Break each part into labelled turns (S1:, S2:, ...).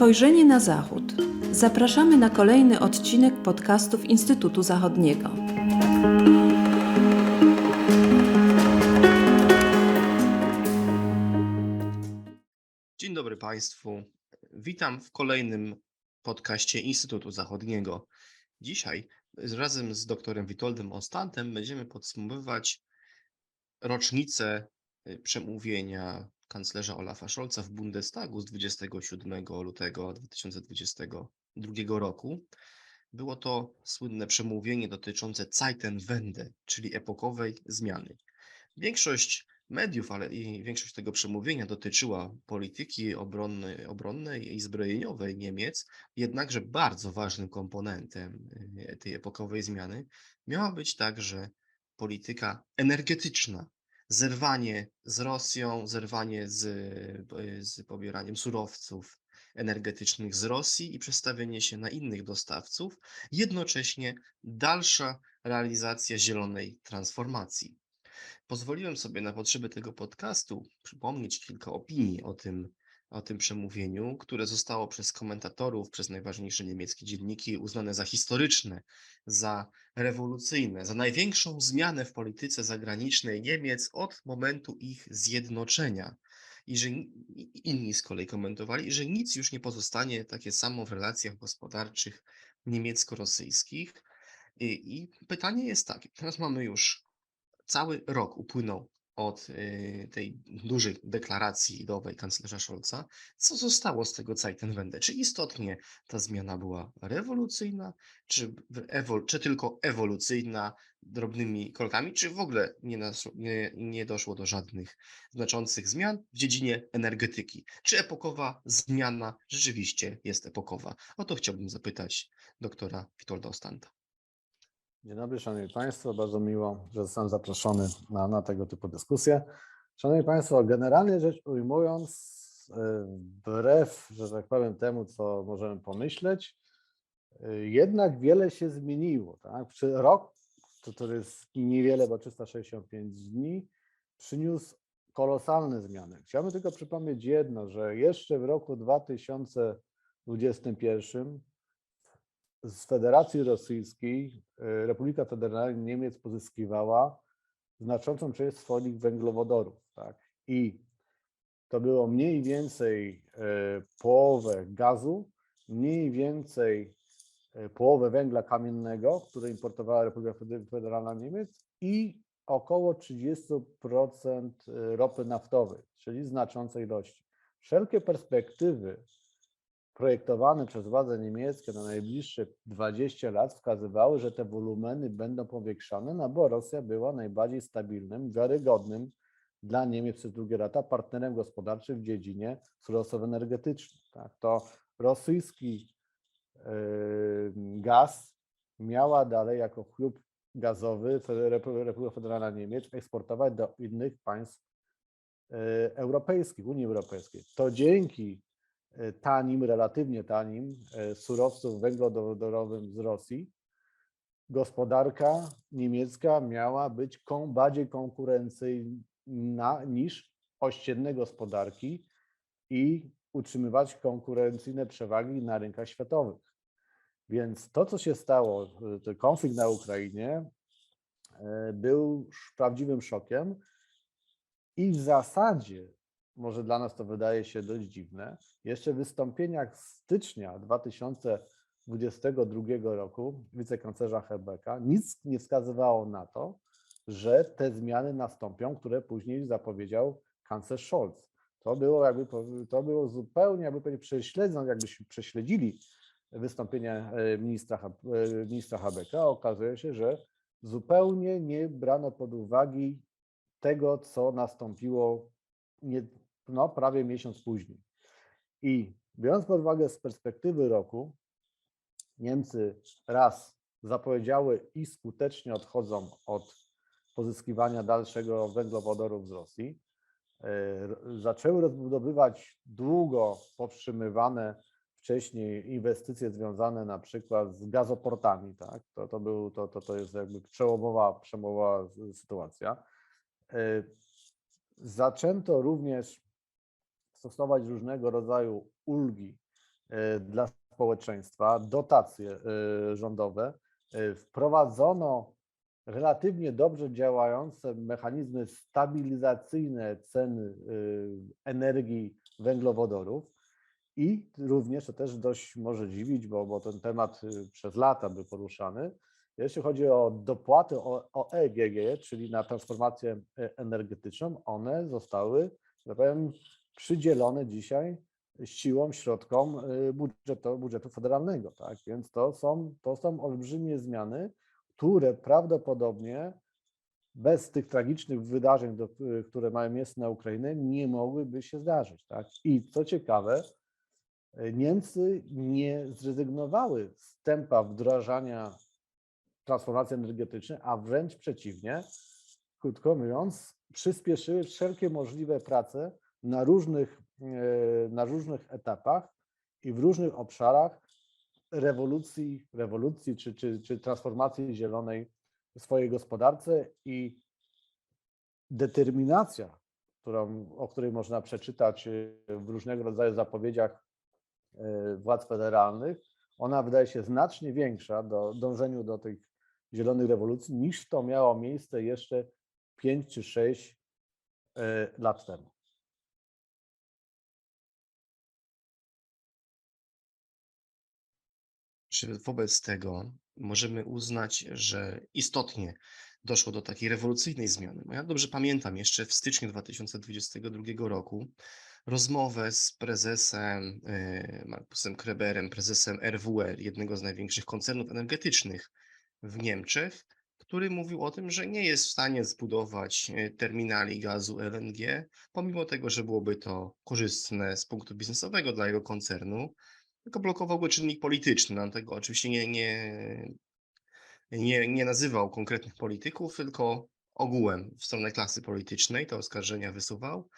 S1: Spojrzenie na Zachód. Zapraszamy na kolejny odcinek podcastów Instytutu Zachodniego.
S2: Dzień dobry Państwu. Witam w kolejnym podcaście Instytutu Zachodniego. Dzisiaj razem z doktorem Witoldem Ostatem będziemy podsumowywać rocznicę y, przemówienia kanclerza Olafa Scholza w Bundestagu z 27 lutego 2022 roku. Było to słynne przemówienie dotyczące Zeitenwende, czyli epokowej zmiany. Większość mediów, ale i większość tego przemówienia dotyczyła polityki obronnej, obronnej i zbrojeniowej Niemiec, jednakże bardzo ważnym komponentem y, tej epokowej zmiany miała być także polityka energetyczna. Zerwanie z Rosją, zerwanie z, y, z pobieraniem surowców energetycznych z Rosji i przestawienie się na innych dostawców, jednocześnie dalsza realizacja zielonej transformacji. Pozwoliłem sobie na potrzeby tego podcastu przypomnieć kilka opinii o tym, o tym przemówieniu, które zostało przez komentatorów, przez najważniejsze niemieckie dzienniki uznane za historyczne, za rewolucyjne, za największą zmianę w polityce zagranicznej Niemiec od momentu ich zjednoczenia. I że inni z kolei komentowali, że nic już nie pozostanie takie samo w relacjach gospodarczych niemiecko-rosyjskich. I, I pytanie jest takie: teraz mamy już cały rok upłynął od y, tej dużej deklaracji ideowej kanclerza Scholza. Co zostało z tego Zeitenwende? Czy istotnie ta zmiana była rewolucyjna, czy, ewol, czy tylko ewolucyjna, drobnymi krokami, czy w ogóle nie, nas, nie, nie doszło do żadnych znaczących zmian w dziedzinie energetyki? Czy epokowa zmiana rzeczywiście jest epokowa? O to chciałbym zapytać doktora Witolda Ostanta.
S3: Dzień dobry, Szanowni Państwo. Bardzo miło, że zostałem zaproszony na, na tego typu dyskusję. Szanowni Państwo, generalnie rzecz ujmując, e, wbrew, że tak powiem, temu, co możemy pomyśleć, e, jednak wiele się zmieniło. Tak? Przy rok, to jest niewiele, bo 365 dni, przyniósł kolosalne zmiany. Chciałbym tylko przypomnieć jedno, że jeszcze w roku 2021 z Federacji Rosyjskiej e, Republika Federalna Niemiec pozyskiwała znaczącą część swoich węglowodorów. Tak? I to było mniej więcej e, połowę gazu, mniej więcej e, połowę węgla kamiennego, który importowała Republika Federalna Niemiec i około 30% ropy naftowej, czyli znaczące ilości. Wszelkie perspektywy projektowane przez władze niemieckie na najbliższe 20 lat wskazywały, że te wolumeny będą powiększane, no bo Rosja była najbardziej stabilnym, wiarygodnym dla Niemiec przez długie lata partnerem gospodarczym w dziedzinie surowców energetycznych. Tak? To rosyjski yy, gaz miała dalej jako chlub gazowy Republika Federalna Niemiec eksportować do innych państw yy, europejskich, Unii Europejskiej. To dzięki tanim, relatywnie tanim e, surowców węglowodorowym z Rosji, gospodarka niemiecka miała być bardziej konkurencyjna niż ościenne gospodarki i utrzymywać konkurencyjne przewagi na rynkach światowych. Więc to, co się stało, e, ten konflikt na Ukrainie, e, był prawdziwym szokiem i w zasadzie może dla nas to wydaje się dość dziwne, jeszcze w wystąpieniach z stycznia 2022 roku wicekanclerza Hebecka nic nie wskazywało na to, że te zmiany nastąpią, które później zapowiedział kanclerz Scholz. To było jakby to było zupełnie, jakby powiedzieć, jakbyśmy prześledzili wystąpienie e, ministra, e, ministra Habecka, okazuje się, że zupełnie nie brano pod uwagę tego, co nastąpiło nie, no, prawie miesiąc później. I biorąc pod uwagę z perspektywy roku, Niemcy raz zapowiedziały i skutecznie odchodzą od pozyskiwania dalszego węglowodorów z Rosji. r- Zaczęły rozbudowywać długo powstrzymywane wcześniej inwestycje związane na przykład z gazoportami. Tak? To, to, był, to, to, to jest jakby przełomowa, przełomowa sytuacja. E, Zaczęto również stosować różnego rodzaju ulgi e, dla społeczeństwa, dotacje e, rządowe. E, Wprowadzono relatywnie dobrze działające mechanizmy stabilizacyjne cen energii węglowodorów i również to też dość może dziwić, bo, bo ten temat przez lata był poruszany. Jeśli chodzi o dopłaty o, o EGG, czyli na transformację energetyczną, one zostały, że powiem, przydzielone dzisiaj siłą, środkom y, budżetu, budżetu federalnego. Tak? Więc to są, to są olbrzymie zmiany, które prawdopodobnie bez tych tragicznych wydarzeń, do, y, które mają miejsce na Ukrainie, nie mogłyby się zdarzyć. Tak? I co ciekawe, Niemcy nie zrezygnowały z tempa wdrażania transformacji energetycznej, a wręcz przeciwnie, krótko mówiąc, przyspieszyły wszelkie możliwe prace na różnych, e, na różnych etapach i w różnych obszarach rewolucji, rewolucji czy, czy, czy transformacji zielonej w swojej gospodarce i determinacja, którą, o której można przeczytać y, w różnego rodzaju zapowiedziach y, władz federalnych, ona wydaje się znacznie większa do dążeniu do tych zielonych rewolucji niż to miało miejsce jeszcze 5 czy 6 lat temu.
S2: Czy wobec tego możemy uznać, że istotnie doszło do takiej rewolucyjnej zmiany? Bo ja dobrze pamiętam jeszcze w styczniu 2022 roku rozmowę z prezesem e, Markusem Kreberem, prezesem RWR, jednego z największych koncernów energetycznych w Niemczech, który mówił o tym, że nie jest w stanie zbudować e, terminali gazu LNG, pomimo tego, że byłoby to korzystne z punktu biznesowego dla jego koncernu, tylko blokował go czynnik polityczny. No, tego oczywiście nie, nie, nie, nie nazywał konkretnych polityków, tylko ogółem w stronę klasy politycznej te oskarżenia wysuwał.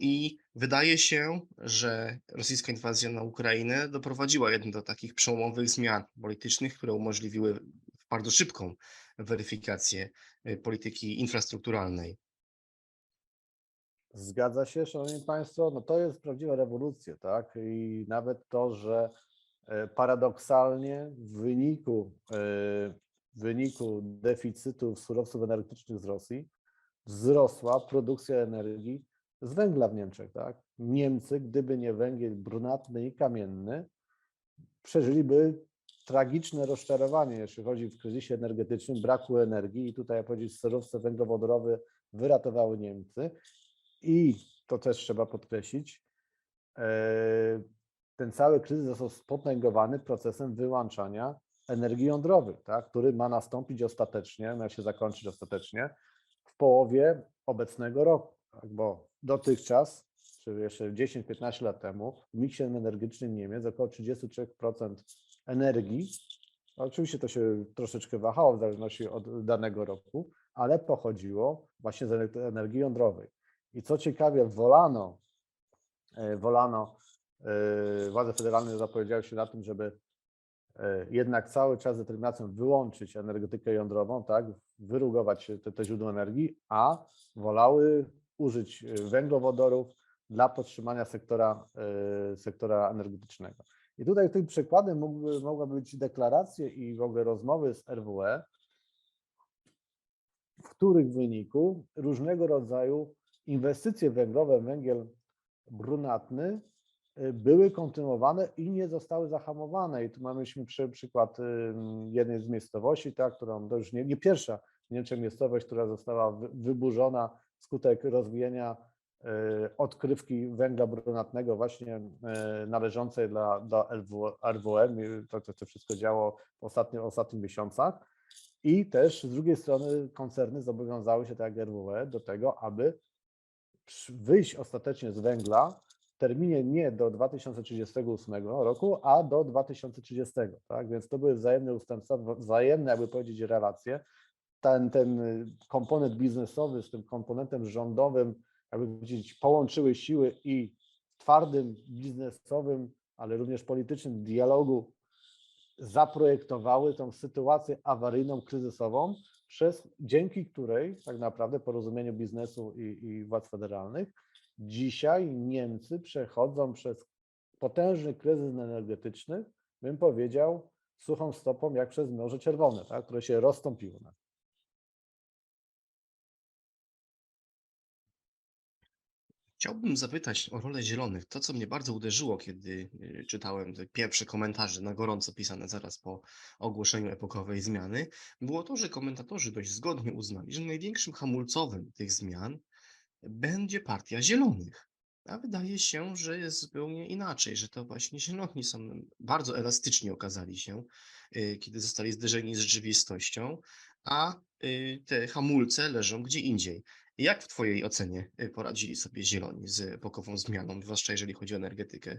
S2: I wydaje się, że rosyjska inwazja na Ukrainę doprowadziła jednak do takich przełomowych zmian politycznych, które umożliwiły bardzo szybką weryfikację y, polityki infrastrukturalnej.
S3: Zgadza się, Szanowni Państwo, no to jest prawdziwa rewolucja, tak? I nawet to, że e, paradoksalnie w wyniku, e, w wyniku deficytu surowców energetycznych z Rosji wzrosła produkcja energii z węgla w Niemczech, tak? Niemcy, gdyby nie węgiel brunatny i kamienny, przeżyliby tragiczne rozczarowanie, jeśli chodzi w kryzysie energetycznym, braku energii i tutaj, jak powiedzieć, surowce węglowodorowe wyratowały Niemcy. I to też trzeba podkreślić, e, ten cały kryzys został spotęgowany procesem wyłączania energii jądrowych, tak, który ma nastąpić ostatecznie, ma się zakończyć ostatecznie w połowie obecnego roku, tak, bo dotychczas, czyli jeszcze 10-15 lat temu, w miksie energetycznym Niemiec około 33% energii, oczywiście to się troszeczkę wahało w zależności od danego roku, ale pochodziło właśnie z energii jądrowej. I co ciekawie, wolano, e, wolano, e, władze federalne zapowiedziały się na tym, żeby e, jednak cały czas determinacją wyłączyć energetykę jądrową, tak, wyrugować te, te źródła energii, a wolały użyć węglowodorów dla podtrzymania sektora, sektora energetycznego. I tutaj tym przykładem mógłby, mogła być deklaracje i w ogóle rozmowy z RWE, w których wyniku różnego rodzaju inwestycje węglowe, węgiel brunatny y, były kontynuowane i nie zostały zahamowane. I tu mamy przy, przykład jednej z miejscowości, tak, którą to już nie, nie pierwsza w Niemczech miejscowość, która została wyburzona wskutek rozwijania y, odkrywki węgla brunatnego właśnie y, należącej dla, dla RWM. To, to, to wszystko działo w ostatnich, ostatnich miesiącach. I też z drugiej strony koncerny zobowiązały się, tak jak RWE, do tego, aby wyjść ostatecznie z węgla w terminie nie do 2038 roku, a do 2030. Tak? Więc to były wzajemne ustępstwa, wzajemne, jakby powiedzieć, relacje. Ten, ten komponent biznesowy z tym komponentem rządowym, jakby powiedzieć, połączyły siły i twardym biznesowym, ale również politycznym dialogu zaprojektowały tą sytuację awaryjną, kryzysową, przez, dzięki której tak naprawdę porozumieniu biznesu i, i władz federalnych dzisiaj Niemcy przechodzą przez potężny kryzys energetyczny, bym powiedział, suchą stopą jak przez Morze Czerwone, tak, które się rozstąpiło.
S2: Chciałbym zapytać o rolę zielonych. To, co mnie bardzo uderzyło, kiedy y, czytałem te pierwsze komentarze na gorąco pisane zaraz po ogłoszeniu epokowej zmiany, było to, że komentatorzy dość zgodnie uznali, że największym hamulcowym tych zmian będzie partia zielonych. A wydaje się, że jest zupełnie inaczej, że to właśnie zieloni są bardzo elastyczni okazali się, y, kiedy zostali zderzeni z rzeczywistością, a y, te hamulce leżą gdzie indziej. Jak w Twojej ocenie y, poradzili sobie zieloni z epokową zmianą, zwłaszcza jeżeli chodzi o energetykę?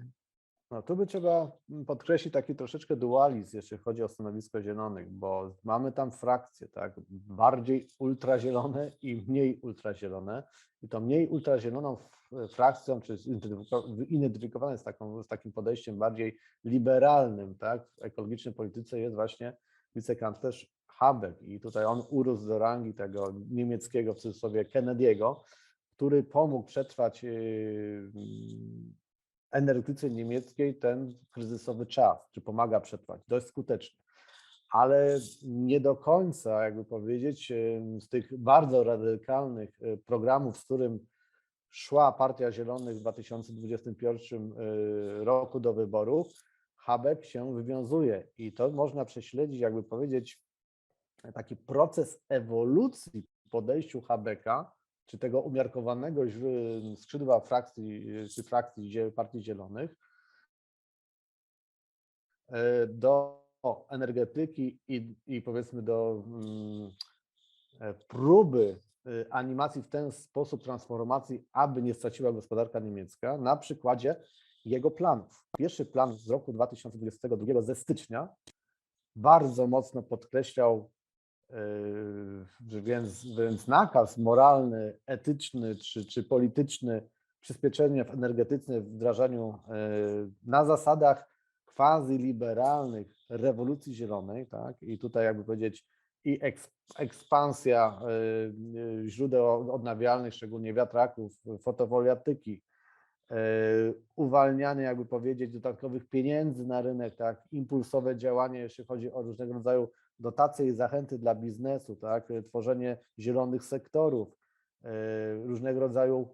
S3: No, tu by trzeba mm, podkreślić taki troszeczkę dualizm, jeśli chodzi o stanowisko zielonych, bo mamy tam frakcje, tak, bardziej ultrazielone i mniej ultrazielone. I to mniej ultrazieloną frakcją, czy zidentyfiko- identyfikowane z, taką, z takim podejściem bardziej liberalnym, tak, w ekologicznej polityce jest właśnie wicekanclerz Habeck. I tutaj on urósł do rangi tego niemieckiego, w cudzysłowie, Kennedy'ego, który pomógł przetrwać yy, energetyce niemieckiej ten kryzysowy czas, czy pomaga przetrwać dość skutecznie. Ale nie do końca, jakby powiedzieć, em, z tych bardzo radykalnych e, programów, z którym szła Partia Zielonych w 2021 e, roku do wyborów, Habeck się wywiązuje. I to można prześledzić, jakby powiedzieć, taki proces ewolucji podejściu Habecka, czy tego umiarkowanego skrzydła frakcji, czy frakcji Partii Zielonych e, do energetyki i, i powiedzmy do mm, e, próby e, animacji w ten sposób transformacji, aby nie straciła gospodarka niemiecka, na przykładzie jego planów. Pierwszy plan z roku 2022 ze stycznia bardzo mocno podkreślał więc, więc nakaz moralny, etyczny czy, czy polityczny przyspieszenia w energetycznym wdrażaniu yy, na zasadach quasi-liberalnych rewolucji zielonej, tak? I tutaj jakby powiedzieć i eks, ekspansja yy, yy, źródeł odnawialnych, szczególnie wiatraków, fotowoltaiki, yy, uwalnianie, jakby powiedzieć, dodatkowych pieniędzy na rynek, tak? Impulsowe działanie, jeśli chodzi o różnego rodzaju dotacje i zachęty dla biznesu, tak, e, tworzenie zielonych sektorów, e, różnego rodzaju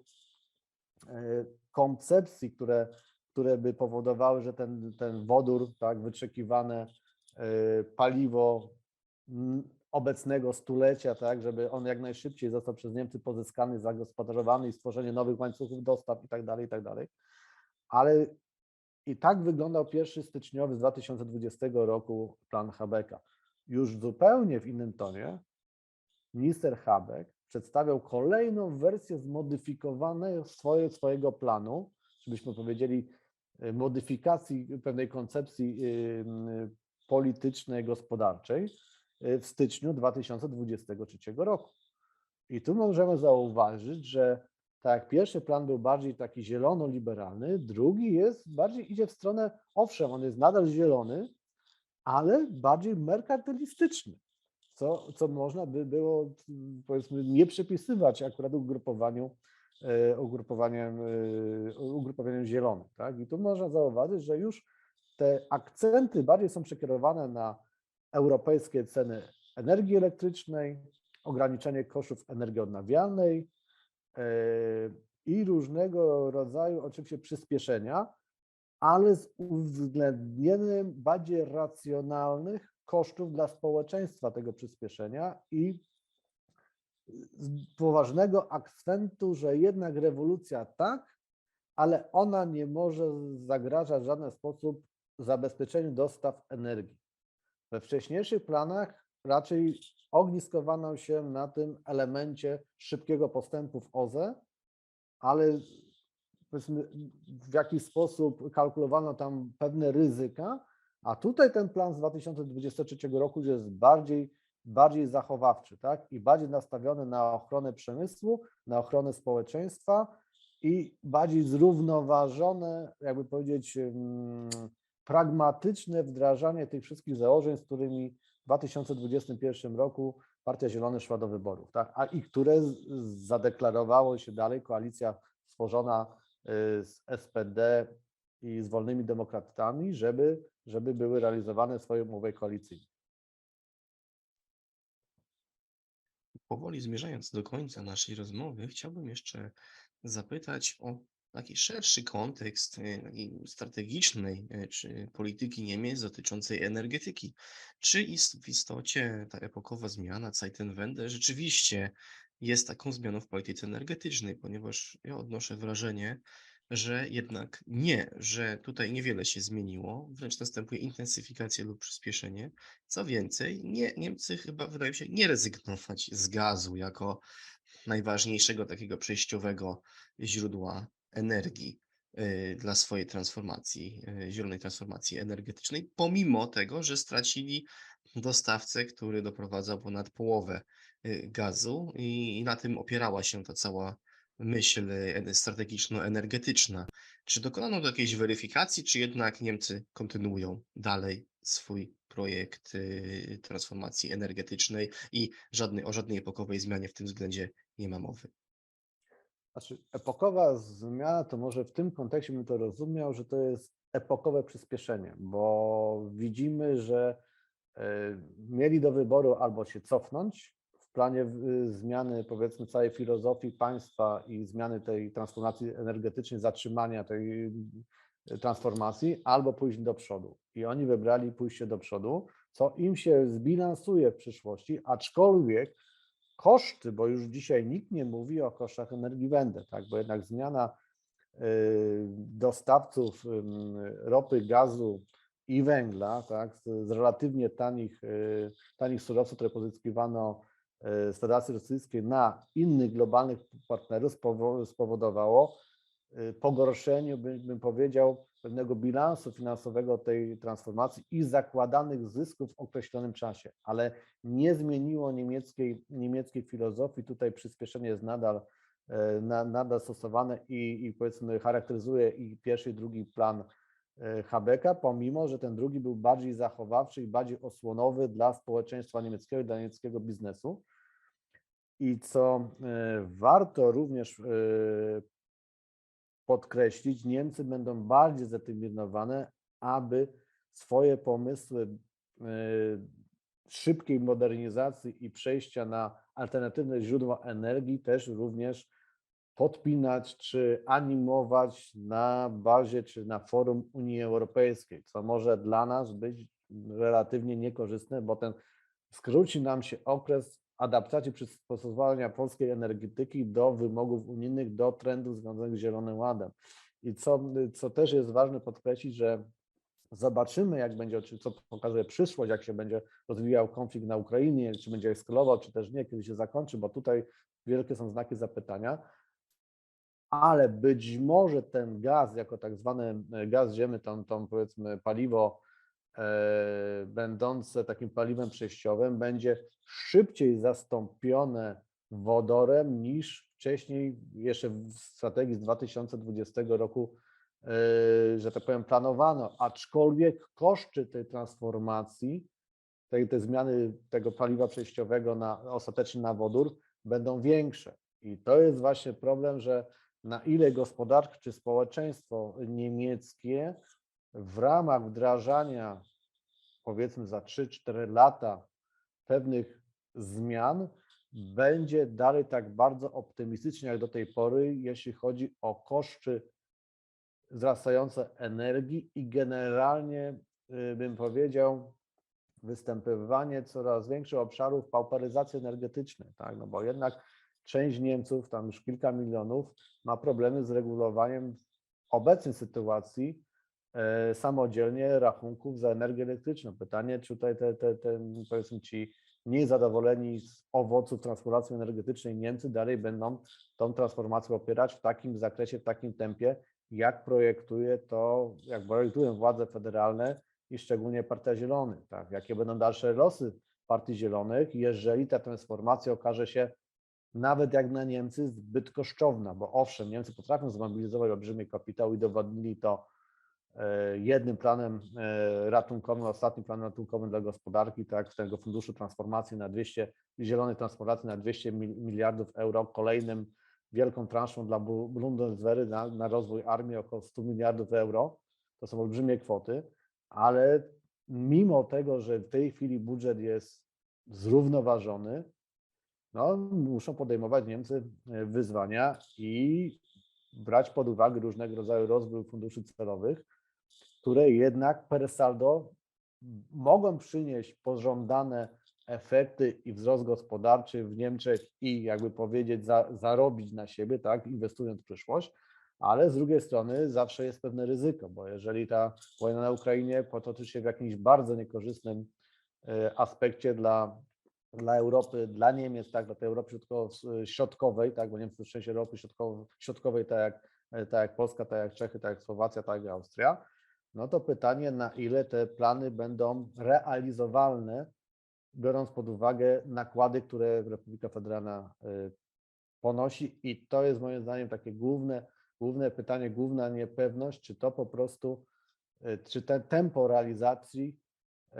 S3: e, koncepcji, które, które by powodowały, że ten, ten wodór, tak, wyczekiwane paliwo mm, obecnego stulecia, tak, żeby on jak najszybciej został przez Niemcy pozyskany, zagospodarowany i stworzenie nowych łańcuchów dostaw i tak dalej, i tak dalej. Ale i tak wyglądał pierwszy styczniowy z 2020 roku plan Habecka już zupełnie w innym tonie minister Habeck przedstawiał kolejną wersję zmodyfikowanej swoje, swojego planu, czy byśmy powiedzieli y, modyfikacji pewnej koncepcji politycznej, gospodarczej y, w styczniu 2023 roku. I tu możemy zauważyć, że tak pierwszy plan był bardziej taki zielono-liberalny, drugi jest bardziej idzie w stronę, owszem, on jest nadal zielony, ale bardziej merkantylistyczny, co, co można by było powiedzmy nie przypisywać akurat ugrupowaniu, e, ugrupowaniem, e, ugrupowaniom zielonym. Tak? I tu można zauważyć, że już te akcenty bardziej są przekierowane na europejskie ceny energii elektrycznej, ograniczenie kosztów energii odnawialnej e, i różnego rodzaju oczywiście przyspieszenia, ale z uwzględnieniem bardziej racjonalnych kosztów dla społeczeństwa tego przyspieszenia i poważnego akcentu, że jednak rewolucja tak, ale ona nie może zagrażać w żaden sposób zabezpieczeniu dostaw energii. We wcześniejszych planach raczej ogniskowano się na tym elemencie szybkiego postępu w OZE, ale powiedzmy, w jakiś sposób kalkulowano tam pewne ryzyka, a tutaj ten plan z 2023 roku jest bardziej, bardziej zachowawczy, tak? I bardziej nastawiony na ochronę przemysłu, na ochronę społeczeństwa i bardziej zrównoważone, jakby powiedzieć, pragmatyczne wdrażanie tych wszystkich założeń, z którymi w 2021 roku Partia Zielona szła do wyborów, tak? A i które zadeklarowało się dalej koalicja stworzona z SPD i z wolnymi demokratami, żeby, żeby były realizowane swoje umowy koalicyjne.
S2: Powoli zmierzając do końca naszej rozmowy, chciałbym jeszcze zapytać o taki szerszy kontekst takiej strategicznej e, czy polityki Niemiec dotyczącej energetyki. Czy w istocie ta epokowa zmiana Zeitenwende rzeczywiście jest taką zmianą w polityce energetycznej, ponieważ ja odnoszę wrażenie, że jednak nie, że tutaj niewiele się zmieniło, wręcz następuje intensyfikacja lub przyspieszenie. Co więcej, nie, Niemcy chyba wydają się nie rezygnować z gazu jako najważniejszego takiego przejściowego źródła energii y, dla swojej transformacji, y, zielonej transformacji energetycznej, pomimo tego, że stracili dostawcę, który doprowadzał ponad połowę gazu i, na tym opierała się ta cała myśl e- strategiczno-energetyczna. Czy dokonano tu jakiejś weryfikacji, czy jednak Niemcy kontynuują dalej swój projekt y, transformacji energetycznej i żadnej, o żadnej epokowej zmianie w tym względzie nie ma mowy?
S3: Znaczy, epokowa zmiana to może w tym kontekście bym to rozumiał, że to jest epokowe przyspieszenie, bo widzimy, że mieli do wyboru albo się cofnąć planie y, zmiany powiedzmy całej filozofii państwa i zmiany tej transformacji energetycznej, zatrzymania tej y, transformacji, albo pójść do przodu. I oni wybrali pójście do przodu, co im się zbilansuje w przyszłości, aczkolwiek koszty, bo już dzisiaj nikt nie mówi o kosztach energii węgla, tak, bo jednak zmiana y, dostawców ropy, gazu i węgla, tak, z, relatywnie tanich, tanich surowców, które pozyskiwano Federacji Rosyjskiej na innych globalnych partnerów spowo- spowodowało y, pogorszenie, bym, powiedział, pewnego bilansu finansowego tej transformacji i zakładanych zysków w określonym czasie, ale nie zmieniło niemieckiej, niemieckiej filozofii. Tutaj przyspieszenie jest nadal, e, na, nadal stosowane i, i powiedzmy charakteryzuje i pierwszy i drugi plan e, Habecka, pomimo, że ten drugi był bardziej zachowawczy i bardziej osłonowy dla społeczeństwa niemieckiego i dla niemieckiego biznesu. I co e, warto również e, podkreślić, Niemcy będą bardziej zdeterminowane, aby swoje pomysły e, szybkiej modernizacji i przejścia na alternatywne źródła energii też również podpinać czy animować na bazie czy na forum Unii Europejskiej, co może dla nas być relatywnie niekorzystne, bo ten skróci nam się okres adaptacji przystosowania polskiej energetyki do wymogów unijnych, do trendów związanych z Zielonym Ładem. I co, co też jest ważne podkreślić, że zobaczymy, jak będzie, czy co pokazuje przyszłość, jak się będzie rozwijał konflikt na Ukrainie, czy będzie eskalował, czy też nie, kiedy się zakończy, bo tutaj wielkie są znaki zapytania. Ale być może ten gaz, jako tak zwany gaz ziemny, tą, tą powiedzmy paliwo e, będące takim paliwem przejściowym, będzie szybciej zastąpione wodorem niż wcześniej, jeszcze w strategii z 2020 roku, e, że tak powiem, planowano. Aczkolwiek koszty tej transformacji, tej, tej zmiany tego paliwa przejściowego na, ostatecznie na wodór będą większe. I to jest właśnie problem, że na ile gospodarka czy społeczeństwo niemieckie w ramach wdrażania, powiedzmy za 3-4 lata, pewnych zmian, będzie dalej tak bardzo optymistycznie jak do tej pory, jeśli chodzi o koszty wzrastające energii i generalnie y, bym powiedział, występowanie coraz większych obszarów pauperyzacji energetycznej, tak? No bo jednak część Niemców, tam już kilka milionów, ma problemy z regulowaniem obecnej sytuacji samodzielnie rachunków za energię elektryczną. Pytanie, czy tutaj te, te, te powiedzmy ci mniej zadowoleni z owoców transformacji energetycznej Niemcy dalej będą tą transformację opierać w takim zakresie, w takim tempie, jak projektuje to, jak projektują władze federalne i szczególnie Partia Zielonych. Tak? Jakie będą dalsze losy Partii Zielonych, jeżeli ta transformacja okaże się nawet jak na Niemcy zbyt kosztowna, bo owszem, Niemcy potrafią zmobilizować olbrzymi kapitał i dowodnili to e, jednym planem e, ratunkowym, ostatnim planem ratunkowym dla gospodarki, tak, tego funduszu transformacji na 200, zielonej transformacji na 200 mil- miliardów euro, kolejnym wielką transzą dla Bu- Bundeswehry na, na rozwój armii około 100 miliardów euro. to są olbrzymie kwoty, ale mimo tego, że w tej chwili budżet jest zrównoważony, no, muszą podejmować Niemcy e, wyzwania i brać pod uwagę różnego rodzaju rozwój funduszy celowych, które jednak per saldo mogą przynieść pożądane efekty i wzrost gospodarczy w Niemczech i jakby powiedzieć, za, zarobić na siebie, tak, inwestując w przyszłość, ale z drugiej strony zawsze jest pewne ryzyko, bo jeżeli ta wojna na Ukrainie potoczy się w jakimś bardzo niekorzystnym e, aspekcie dla, dla Europy, dla Niemiec, tak, dla tej Europy środkowej, tak, bo Niemcy to część Europy środkowo- środkowej, tak jak, e, tak jak Polska, tak jak Czechy, tak jak Słowacja, tak jak Austria, no to pytanie, na ile te plany będą realizowalne, biorąc pod uwagę nakłady, które Republika Federalna y, ponosi i to jest moim zdaniem takie główne, główne pytanie, główna niepewność, czy to po prostu, y, czy te tempo realizacji y,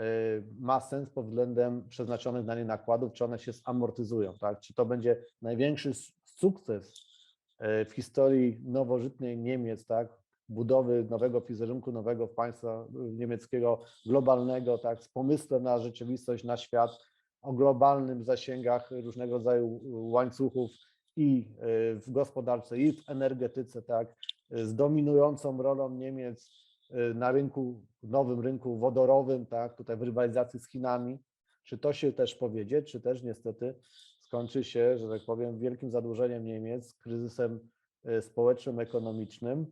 S3: ma sens pod względem przeznaczonych na nie nakładów, czy one się zamortyzują, tak? Czy to będzie największy sukces w historii nowożytnej Niemiec, tak? Budowy nowego wizerunku, nowego państwa y, niemieckiego, globalnego, tak? Z pomysłem na rzeczywistość, na świat, o globalnym zasięgach różnego rodzaju łańcuchów i y, w gospodarce, i w energetyce, tak? Y, Z dominującą rolą Niemiec y, na rynku, nowym rynku wodorowym, tak, tutaj w rywalizacji z Chinami. Czy to się też powiedzieć, czy też niestety skończy się, że tak powiem, wielkim zadłużeniem Niemiec, kryzysem y, społecznym, ekonomicznym,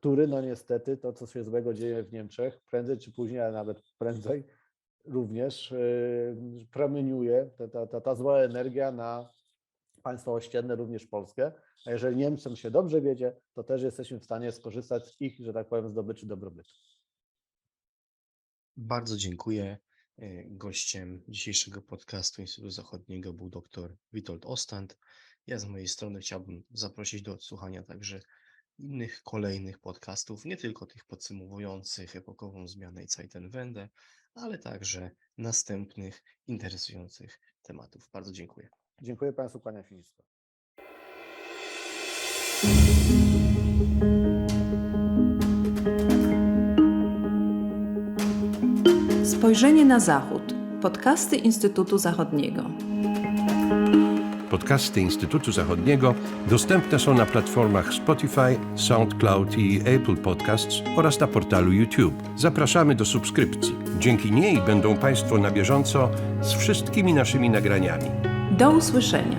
S3: który no niestety to, co się złego dzieje w Niemczech, prędzej czy później, ale nawet prędzej, również y, promieniuje ta, ta, ta, ta zła energia na państwa ościenne, również Polskę. A jeżeli Niemcom się dobrze wiedzie, to też jesteśmy w stanie skorzystać z ich, że tak powiem, zdobyczy dobrobytu.
S2: Bardzo dziękuję. E, Gościem dzisiejszego podcastu Instytutu Zachodniego był dr Witold Ostand. Ja z mojej strony chciałbym zaprosić do odsłuchania także innych kolejnych podcastów, nie tylko tych podsumowujących epokową zmianę i Zeitenwende, ale także następnych interesujących tematów. Bardzo dziękuję.
S3: Dziękuję Państwu, kłaniam się.
S1: Spojrzenie na Zachód. Podcasty Instytutu Zachodniego.
S4: Podcasty Instytutu Zachodniego dostępne są na platformach Spotify, SoundCloud i Apple Podcasts oraz na portalu YouTube. Zapraszamy do subskrypcji. Dzięki niej będą Państwo na bieżąco z wszystkimi naszymi nagraniami.
S1: Do usłyszenia.